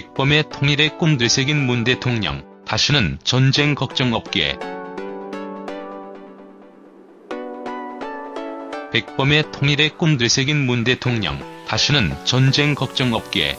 백범의 통일의 꿈 되새긴 문 대통령, 다시는 전쟁 걱정 없게. 백범의 통일의 꿈 되새긴 문 대통령, 다시는 전쟁 걱정 없게.